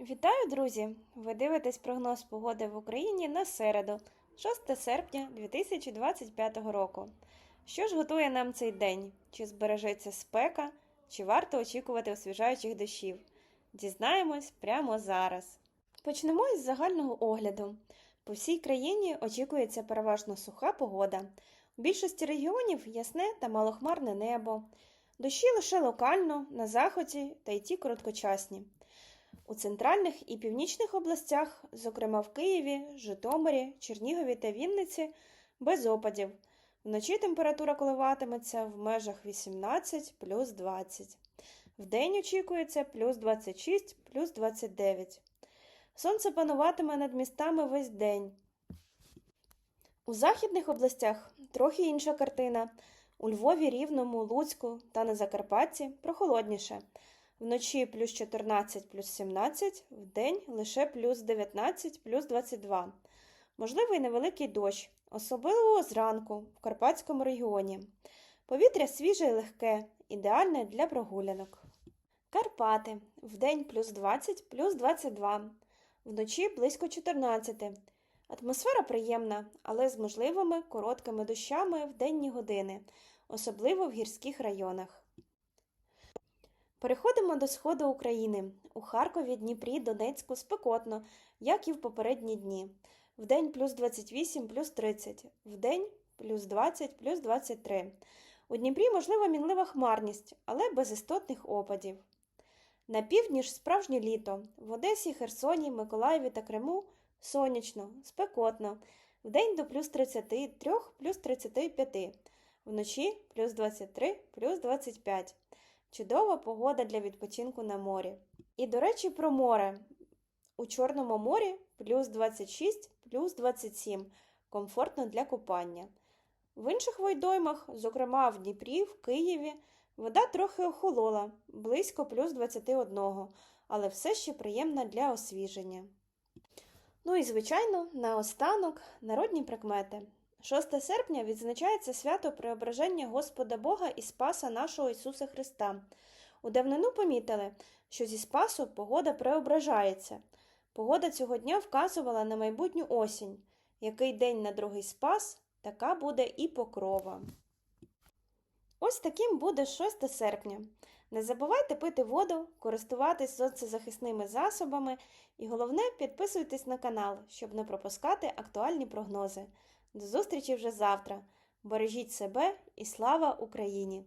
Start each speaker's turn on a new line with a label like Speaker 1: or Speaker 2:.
Speaker 1: Вітаю, друзі! Ви дивитесь прогноз погоди в Україні на середу, 6 серпня 2025 року. Що ж готує нам цей день? Чи збережеться спека, чи варто очікувати освіжаючих дощів? Дізнаємось прямо зараз. Почнемо із загального огляду. По всій країні очікується переважно суха погода. У більшості регіонів ясне та малохмарне небо. Дощі лише локально, на заході та й ті короткочасні. У центральних і північних областях, зокрема в Києві, Житомирі, Чернігові та Вінниці, без опадів. Вночі температура коливатиметься в межах 18 плюс 20. Вдень очікується плюс 26 плюс 29. Сонце пануватиме над містами весь день. У західних областях трохи інша картина. У Львові, Рівному, Луцьку та на Закарпатті прохолодніше. Вночі плюс 14 плюс 17, вдень лише плюс 19 плюс 22. Можливий невеликий дощ, особливо зранку в Карпатському регіоні. Повітря свіже і легке, ідеальне для прогулянок. Карпати вдень плюс 20 плюс 22, вночі близько 14. Атмосфера приємна, але з можливими короткими дощами в денні години, особливо в гірських районах. Переходимо до сходу України. У Харкові, Дніпрі, Донецьку спекотно, як і в попередні дні. Вдень плюс 28, плюс 30, вдень плюс 20, плюс 23. У Дніпрі можлива мінлива хмарність, але без істотних опадів. На півдні ж справжнє літо. В Одесі, Херсоні, Миколаєві та Криму сонячно, спекотно. Вдень до плюс 33, плюс 35, вночі плюс 23, плюс 25. Чудова погода для відпочинку на морі. І, до речі, про море. У Чорному морі плюс 26, плюс 27. Комфортно для купання. В інших водоймах, зокрема в Дніпрі, в Києві, вода трохи охолола, близько плюс 21, але все ще приємна для освіження. Ну і, звичайно, наостанок народні прикмети. 6 серпня відзначається свято Преображення Господа Бога і Спаса нашого Ісуса Христа. У давнину помітили, що зі Спасу погода преображається. Погода цього дня вказувала на майбутню осінь. Який день на другий спас, така буде і покрова. Ось таким буде 6 серпня. Не забувайте пити воду, користуватись сонцезахисними засобами і головне підписуйтесь на канал, щоб не пропускати актуальні прогнози. До зустрічі вже завтра. Бережіть себе і слава Україні!